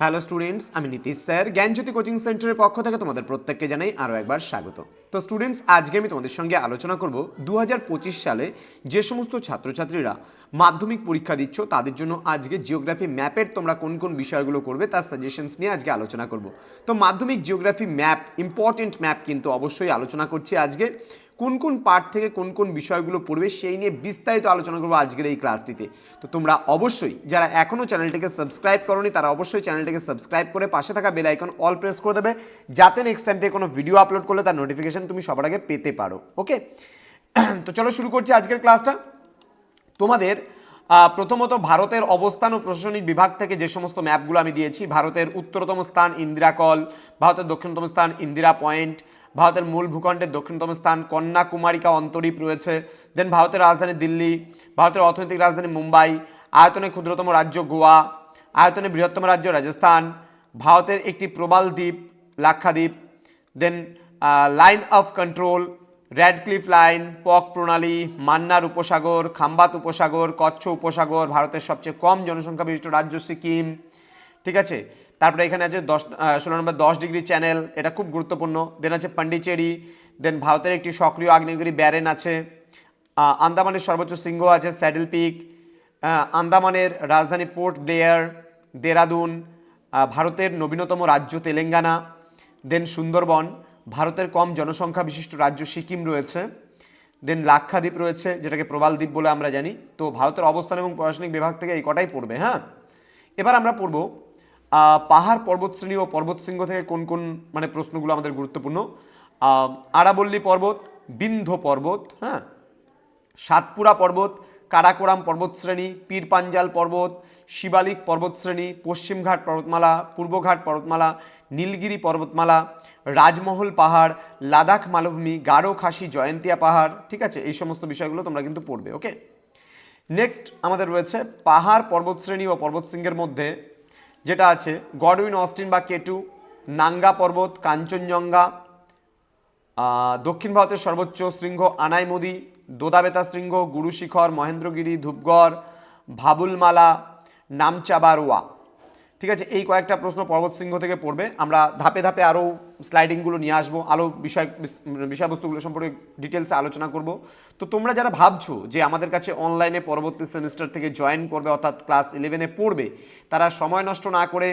Hello students আমি Nitish sir. জ্ঞানজ্যোতি coaching সেন্টারের পক্ষ থেকে তোমাদের প্রত্যেককে জানাই আরও একবার স্বাগত। তো স্টুডেন্টস আজকে আমি তোমাদের সঙ্গে আলোচনা করব দু হাজার পঁচিশ সালে যে সমস্ত ছাত্রছাত্রীরা মাধ্যমিক পরীক্ষা দিচ্ছ, তাদের জন্য আজকে জিওগ্রাফি ম্যাপের তোমরা কোন কোন বিষয়গুলো করবে তার সাজেশনস নিয়ে আজকে আলোচনা করব। তো মাধ্যমিক জিওগ্রাফি ম্যাপ ইম্পর্টেন্ট ম্যাপ কিন্তু অবশ্যই আলোচনা করছি আজকে। কোন কোন পার্ট থেকে কোন কোন বিষয়গুলো পড়বে সেই নিয়ে বিস্তারিত আলোচনা করব আজকের এই ক্লাসটিতে তো তোমরা অবশ্যই যারা এখনও চ্যানেলটিকে সাবস্ক্রাইব করনি, তারা অবশ্যই চ্যানেলটিকে সাবস্ক্রাইব করে পাশে থাকা বেল আইকন অল প্রেস করে দেবে, যাতে নেক্সট টাইম থেকে কোনো ভিডিও আপলোড করলে তার নোটিফিকেশন তুমি সবার আগে পেতে পারো ওকে তো চলো শুরু করছি আজকের ক্লাসটা তোমাদের প্রথমত ভারতের অবস্থান ও প্রশাসনিক বিভাগ থেকে যে সমস্ত ম্যাপগুলো আমি দিয়েছি, ভারতের উত্তরতম স্থান ইন্দিরা কল, ভারতের দক্ষিণতম স্থান ইন্দিরা পয়েন্ট ভারতের মূল ভূখণ্ডের দক্ষিণতম স্থান কন্যাকুমারিকা অন্তরীপ রয়েছে। দেন ভারতের রাজধানী দিল্লি, ভারতের অর্থনৈতিক রাজধানী মুম্বাই আয়তনে ক্ষুদ্রতম রাজ্য গোয়া আয়তনে বৃহত্তম রাজ্য রাজস্থান, ভারতের একটি প্রবাল দ্বীপ, Lakshadweep. Then line of control Radcliffe line Palk প্রণালী, মান্নার উপসাগর, খাম্বাত উপসাগর, কচ্ছ উপসাগর, ভারতের সবচেয়ে কম জনসংখ্যা বিশিষ্ট রাজ্য সিকিম। ঠিক আছে? তারপরে এখানে আছে দশ ষোলো নম্বর দশ ডিগ্রি চ্যানেল, এটা খুব গুরুত্বপূর্ণ। দেন আছে পন্ডিচেরি দেন ভারতের একটি সক্রিয় আগ্নেয়গিরি ব্যারেন আছে। আন্দামানের সর্বোচ্চ শৃঙ্গ আছে স্যাডেল পিক। আন্দামানের রাজধানী পোর্ট ব্লেয়ার, দেরাদুন। ভারতের নবীনতম রাজ্য তেলেঙ্গানা। দেন সুন্দরবন, ভারতের কম জনসংখ্যা বিশিষ্ট রাজ্য সিকিম রয়েছে। দেন লাক্ষাদ্বীপ রয়েছে, যেটাকে প্রবাল দ্বীপ বলে আমরা জানি। তো ভারতের অবস্থান এবং প্রশাসনিক বিভাগ থেকে এই কটাই পড়বে হ্যাঁ? এবার আমরা পড়ব পাহাড় পর্বতশ্রেণী ও পর্বতশৃঙ্গ থেকে কোন কোন মানে প্রশ্নগুলো আমাদের গুরুত্বপূর্ণ? আরাবল্লী পর্বত বিন্ধ পর্বত হ্যাঁ? সাতপুরা পর্বত, কারাকোরাম পর্বতশ্রেণী পীর পাঞ্জাল পর্বত, শিবালিক পর্বতশ্রেণী, পশ্চিমঘাট পর্বতমালা, পূর্বঘাট পর্বতমালা, নীলগিরি পর্বতমালা, রাজমহল পাহাড়, লাদাখ মালভূমি, গারো খাসি জয়ন্তিয়া পাহাড়, ঠিক আছে? এই সমস্ত বিষয়গুলো তোমরা কিন্তু পড়বে, ওকে? নেক্সট আমাদের রয়েছে পাহাড় পর্বতশ্রেণী ও পর্বতশৃঙ্গের মধ্যে যেটা আছে, গডউইন, অস্টিন বা কেটু নাঙ্গা পর্বত, কাঞ্চনজঙ্ঘা দক্ষিণ ভারতের সর্বোচ্চ শৃঙ্গ, আনাইমদি, দোদাবেতা শৃঙ্গ, গুরুশিখর, মহেন্দ্রগিরি, ধূপগড়, ভাবুলমালা, নামচাবারোয়া। ঠিক আছে, এই কয়েকটা প্রশ্ন পর্বত শৃঙ্গ থেকে পড়বে। আমরা ধাপে ধাপে আরও স্লাইডিংগুলো নিয়ে আসব আরও বিষয়, বিষয়বস্তুগুলো সম্পর্কে ডিটেলসে আলোচনা করব। তো তোমরা যারা ভাবছ যে আমাদের কাছে অনলাইনে পরবর্তী সেমিস্টার থেকে জয়েন করবে, অর্থাৎ ক্লাস ইলেভেনে পড়বে, তারা সময় নষ্ট না করে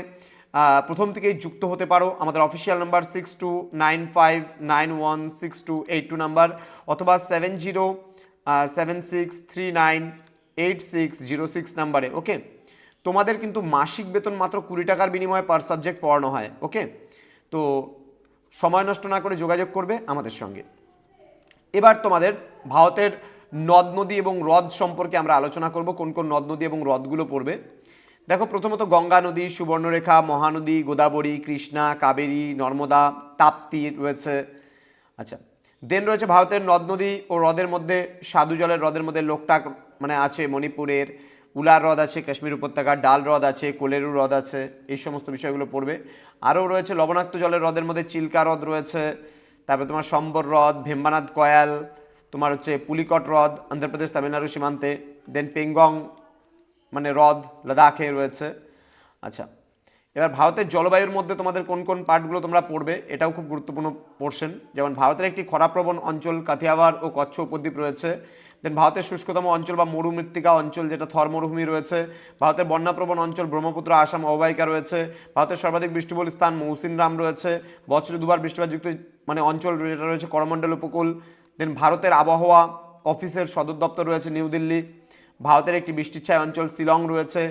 প্রথম থেকেই যুক্ত হতে পারো। আমাদের official number six two nine five nine one six two eight two number অথবা seven zero seven six three nine eight six zero six নাম্বারে ওকে তোমাদের কিন্তু মাসিক বেতন মাত্র কুড়ি টাকার বিনিময়ে পার সাবজেক্ট পড়ানো হয় ওকে তো সময় নষ্ট না করে যোগাযোগ করবে আমাদের সঙ্গে। এবার তোমাদের ভারতের নদ নদী এবং হ্রদ সম্পর্কে আমরা আলোচনা করব, কোন কোন নদ নদী এবং হ্রদগুলো পড়বে। দেখো, প্রথমত গঙ্গা নদী, সুবর্ণরেখা, মহানদী, গোদাবরী, কৃষ্ণা, কাবেরী, নর্মদা, তাপ্তি রয়েছে। আচ্ছা দেন রয়েছে ভারতের নদ নদী ও হ্রদের মধ্যে সাধু জলের হ্রদের মধ্যে লোকটাক মানে আছে মণিপুরের উলার হ্রদ আছে, কাশ্মীর উপত্যকা ডাল হ্রদ আছে, কোলেরু হ্রদ আছে, এই সমস্ত বিষয়গুলো পড়বে। আরও রয়েছে লবণাক্ত জলের হ্রদের মধ্যে চিল্কা হ্রদ রয়েছে, তারপরে তোমার সম্বর হ্রদ ভেম্বানাথ কয়াল, তোমার হচ্ছে পুলিকট হ্রদ, অন্ধ্রপ্রদেশ, তামিলনাড়ু সীমান্তে দেন পেঙ্গং মানে হ্রদ, লাদাখে রয়েছে। আচ্ছা এবার ভারতের জলবায়ুর মধ্যে তোমাদের কোন কোন পার্টগুলো তোমরা পড়বে, এটাও খুব গুরুত্বপূর্ণ পোর্শন যেমন ভারতের একটি খরাপ্রবণ অঞ্চল কাথিয়াওয়াড় ও কচ্ছ উপদ্বীপ রয়েছে দেন ভারতের শুষ্কতম অঞ্চল বা মরুমৃত্তিকা অঞ্চল, যেটা থর মরুভূমি রয়েছে। ভারতের বন্যাপ্রবণ অঞ্চল ব্রহ্মপুত্র, আসাম, অববাহিকা রয়েছে। ভারতের সর্বাধিক বৃষ্টিবহুল স্থান মৌসিনরাম রয়েছে। বছরে দুবার বৃষ্টিপাতযুক্ত মানে অঞ্চল যেটা রয়েছে করমণ্ডল উপকূল। দেন ভারতের আবহাওয়া অফিসের সদর দপ্তর রয়েছে নিউ দিল্লি। ভারতের একটি বৃষ্টিচ্ছায় অঞ্চল শিলং রয়েছে।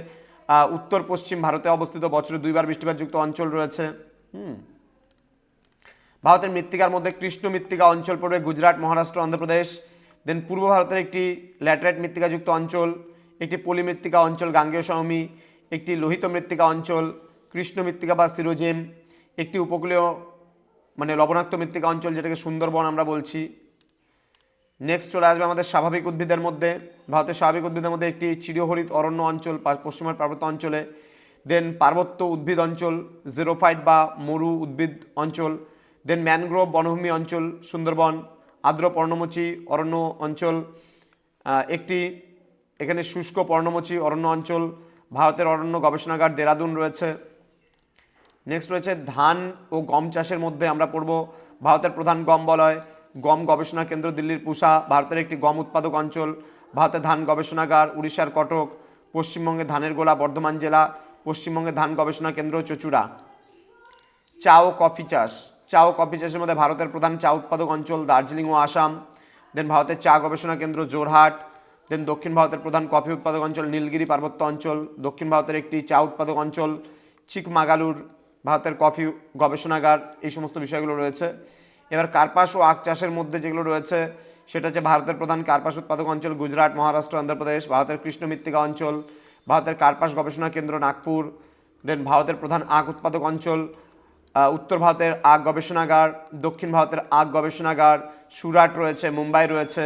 উত্তর পশ্চিম ভারতে অবস্থিত বছরে দুইবার বৃষ্টিপাতযুক্ত অঞ্চল রয়েছে। হুম। ভারতের মৃত্তিকার মধ্যে কৃষ্ণ মৃত্তিকা অঞ্চল পড়বে গুজরাট, মহারাষ্ট্র, অন্ধ্রপ্রদেশ। দেন পূর্ব ভারতের একটি ল্যাটেরাইট মৃত্তিকাযুক্ত অঞ্চল, একটি পলি মৃত্তিকা অঞ্চল, গাঙ্গেয় সমভূমি একটি লোহিত মৃত্তিকা অঞ্চল, কৃষ্ণ মৃত্তিকা বা সিরোজেম, একটি উপকূলীয় মানে লবণাক্ত মৃত্তিকা অঞ্চল যেটাকে সুন্দরবন আমরা বলছি। নেক্সট চলে আসবে আমাদের স্বাভাবিক উদ্ভিদের মধ্যে। ভারতের স্বাভাবিক উদ্ভিদের মধ্যে একটি চিরহরিত অরণ্য অঞ্চল, পা- পশ্চিমের পার্বত্য অঞ্চলে। দেন পার্বত্য উদ্ভিদ অঞ্চল জিরোফাইট বা মরু উদ্ভিদ অঞ্চল। দেন ম্যানগ্রোভ বনভূমি অঞ্চল, সুন্দরবন। আর্দ্র পর্ণমোচী অরণ্য অঞ্চল একটি এখানে শুষ্ক পর্ণমোচী অরণ্য অঞ্চল, ভারতের অরণ্য গবেষণাগার দেরাদুন রয়েছে। নেক্সট রয়েছে ধান ও গম চাষের মধ্যে আমরা পড়ব। ভারতের প্রধান গম বলয়, গম গবেষণা কেন্দ্র দিল্লির পুষা ভারতের একটি গম উৎপাদক অঞ্চল, ভারতের ধান গবেষণাগার উড়িষ্যার কটক পশ্চিমবঙ্গে ধানের গোলা বর্ধমান জেলা পশ্চিমবঙ্গে ধান গবেষণা কেন্দ্র চচুড়া। চা ও কফি চাষ। চা ও কফি চাষের মধ্যে ভারতের প্রধান চা উৎপাদক অঞ্চল দার্জিলিং ও আসাম। দেন ভারতের চা গবেষণা কেন্দ্র জোরহাট। দেন দক্ষিণ ভারতের প্রধান কফি উৎপাদক অঞ্চল নীলগিরি পার্বত্য অঞ্চল। দক্ষিণ ভারতের একটি চা উৎপাদক অঞ্চল চিকমাগালুর ভারতের কফি গবেষণাগার। এই সমস্ত বিষয়গুলো রয়েছে। এবার কার্পাস ও আখ চাষের মধ্যে যেগুলো রয়েছে, সেটা হচ্ছে ভারতের প্রধান কার্পাস উৎপাদক অঞ্চল গুজরাট, মহারাষ্ট্র, অন্ধ্রপ্রদেশ, ভারতের কৃষ্ণ মৃত্তিকা অঞ্চল, ভারতের কার্পাস গবেষণা কেন্দ্র নাগপুর দেন ভারতের প্রধান আখ উৎপাদক অঞ্চল উত্তর ভারতের আগ গবেষণাগার, দক্ষিণ ভারতের আগ গবেষণাগার, সুরাট রয়েছে, মুম্বাই রয়েছে।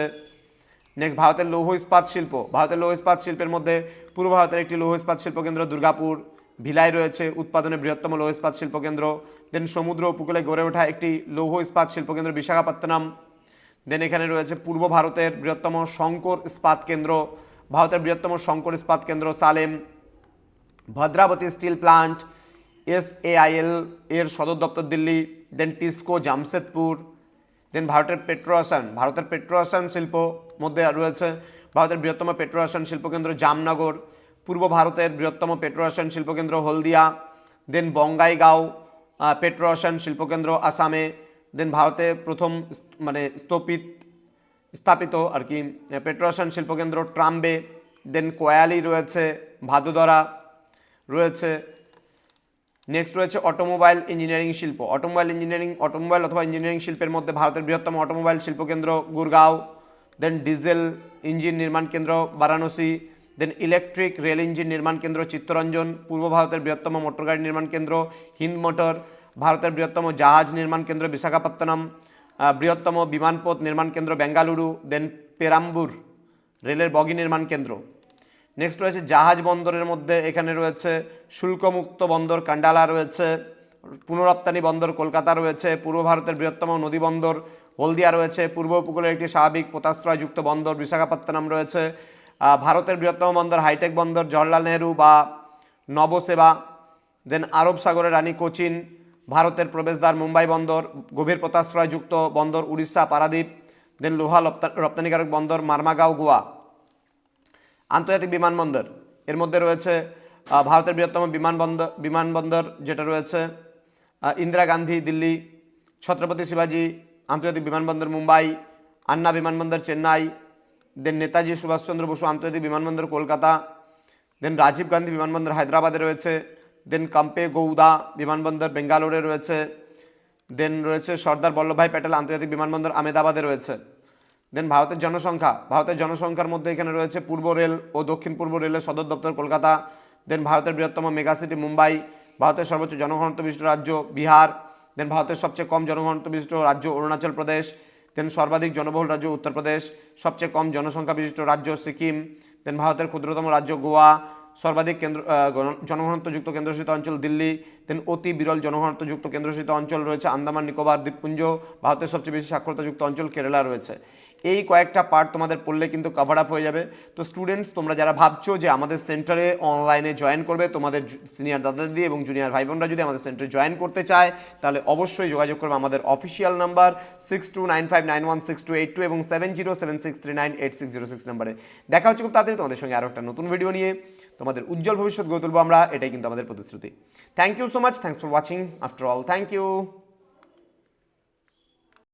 নেক্সট ভারতের লৌহ ইস্পাত শিল্প। ভারতের লৌহ ইস্পাত শিল্পের মধ্যে পূর্ব ভারতের একটি লৌহ ইস্পাত শিল্পকেন্দ্র দুর্গাপুর। ভিলাই রয়েছে, উৎপাদনে বৃহত্তম লৌহ ইস্পাত শিল্পকেন্দ্র দেন সমুদ্র উপকূলে গড়ে ওঠা একটি লৌহ ইস্পাত শিল্পকেন্দ্র বিশাখাপত্তনম। দেন এখানে রয়েছে পূর্ব ভারতের বৃহত্তম শঙ্কর ইস্পাত কেন্দ্র। ভারতের বৃহত্তম শঙ্কর ইস্পাত কেন্দ্র Salem. Bhadravati steel plant. S AIL এর সদর দপ্তর Delhi then TISCO Jamshedpur then ভারতের পেট্রোরসায়ন ভারতের পেট্রোরসায়ন শিল্প মধ্যে রয়েছে। ভারতের বৃহত্তম পেট্রোরসায়ন শিল্পকেন্দ্র জামনগর পূর্ব ভারতের বৃহত্তম পেট্রোরসায়ন শিল্পকেন্দ্র হলদিয়া দেন বঙ্গাইগাঁও আহ, পেট্রোরসায়ন শিল্পকেন্দ্র আসামে দেন ভারতে প্রথম মানে স্থপিত স্থাপিত আর কি পেট্রোরসায়ন শিল্পকেন্দ্র ট্রাম্বে দেন কোয়ালি রয়েছে ভাদোদরা রয়েছে নেক্সট রয়েছে অটোমোবাইল ইঞ্জিনিয়ারিং শিল্প। অটোমোবাইল ইঞ্জিনিয়ারিং অটোমোবাইল অথবা ইঞ্জিনিয়ারিং শিল্পের মধ্যে ভারতের বৃহত্তম অটোমোবাইল শিল্পকেন্দ্র গুরগাঁও দেন ডিজেল ইঞ্জিন নির্মাণ কেন্দ্র Varanasi then electric rail engine নির্মাণ কেন্দ্র চিত্তরঞ্জন, পূর্ব ভারতের বৃহত্তম মোটর গাড়ি নির্মাণ কেন্দ্র হিন্দ মোটর ভারতের বৃহত্তম জাহাজ নির্মাণ কেন্দ্র বিশাখাপত্তনম বৃহত্তম বিমানপথ নির্মাণ কেন্দ্র বেঙ্গালুরু দেন পেরাম্বুর রেলের বগি নির্মাণ কেন্দ্র। নেক্সট রয়েছে জাহাজ বন্দরের মধ্যে। এখানে রয়েছে শুল্কমুক্ত বন্দর, কান্ডালা রয়েছে, পুনরপ্তানি বন্দর, কলকাতা রয়েছে, পূর্ব ভারতের বৃহত্তম নদী বন্দর, হলদিয়া রয়েছে, পূর্ব উপকূলের একটি স্বাভাবিক পোতাশ্রয়যুক্ত বন্দর, বিশাখাপত্তনম রয়েছে। ভারতের বৃহত্তম বন্দর হাইটেক বন্দর, জওয়াহরলাল নেহরু বা নবসেবা, দেন আরব সাগরের রানী কোচিন, ভারতের প্রবেশদ্বার, মুম্বাই বন্দর, গভীর পোতাশ্রয়যুক্ত বন্দর, উড়িষ্যা, পারাদ্বীপ, দেন লোহা রপ্তানিকারক বন্দর, মারমাগাঁও, গোয়া। আন্তর্জাতিক বিমানবন্দর। এর মধ্যে রয়েছে ভারতের বৃহত্তম বিমানবন্দর বিমানবন্দর যেটা রয়েছে ইন্দিরা গান্ধী দিল্লি, ছত্রপতি শিবাজি, আন্তর্জাতিক বিমানবন্দর মুম্বাই, আন্না বিমানবন্দর চেন্নাই দেন নেতাজি সুভাষচন্দ্র বসু আন্তর্জাতিক বিমানবন্দর কলকাতা দেন রাজীব গান্ধী বিমানবন্দর হায়দ্রাবাদে রয়েছে দেন কাম্পে গৌদা বিমানবন্দর বেঙ্গালোরে রয়েছে দেন রয়েছে সর্দার বল্লভভাই প্যাটেল আন্তর্জাতিক বিমানবন্দর আমেদাবাদে রয়েছে। দেন ভারতের জনসংখ্যা, ভারতের জনসংখ্যার মধ্যে এখানে রয়েছে পূর্ব রেল ও দক্ষিণ পূর্ব রেলের সদর দপ্তর কলকাতা দেন ভারতের বৃহত্তম মেগা সিটি মুম্বাই, ভারতের সর্বোচ্চ জনঘনত্ব বিশিষ্ট রাজ্য বিহার দেন ভারতের সবচেয়ে কম জনঘনত্ব বিশিষ্ট রাজ্য অরুণাচল প্রদেশ দেন সর্বাধিক জনবহুল রাজ্য উত্তরপ্রদেশ সবচেয়ে কম জনসংখ্যা বিশিষ্ট রাজ্য সিকিম দেন ভারতের ক্ষুদ্রতম রাজ্য গোয়া, সর্বাধিক কেন্দ্র জনঘনত্বযুক্ত কেন্দ্রশাসিত অঞ্চল দিল্লি দেন অতি বিরল জনঘনত্বযুক্ত কেন্দ্রশাসিত অঞ্চল রয়েছে আন্দামান, নিকোবর, দ্বীপপুঞ্জ, ভারতের সবচেয়ে বেশি সাক্ষরতাযুক্ত অঞ্চল কেরালা রয়েছে। এই কয়েকটা পার্ট তোমাদের পড়লে কিন্তু কভার আপ হয়ে যাবে। তো স্টুডেন্টস তোমরা যারা ভাবছ যে আমাদের সেন্টারে অনলাইনে জয়েন করবে, তোমাদের সিনিয়র দাদা দিদি এবং জুনিয়র ভাই বোনরা যদি আমাদের সেন্টারে জয়েন করতে চায়, তাহলে অবশ্যই যোগাযোগ করবে আমাদের official number six two nine five nine one six two eight two এবং seven zero seven six three nine eight six zero six নাম্বারে দেখা হচ্ছে খুব তাড়াতাড়ি তোমাদের সঙ্গে আরও একটা নতুন ভিডিও নিয়ে। তোমাদের উজ্জ্বল ভবিষ্যৎ গড়ে তুলবো আমরা, এটাই কিন্তু আমাদের প্রতিশ্রুতি। Thank you so much thanks for watching after all thank you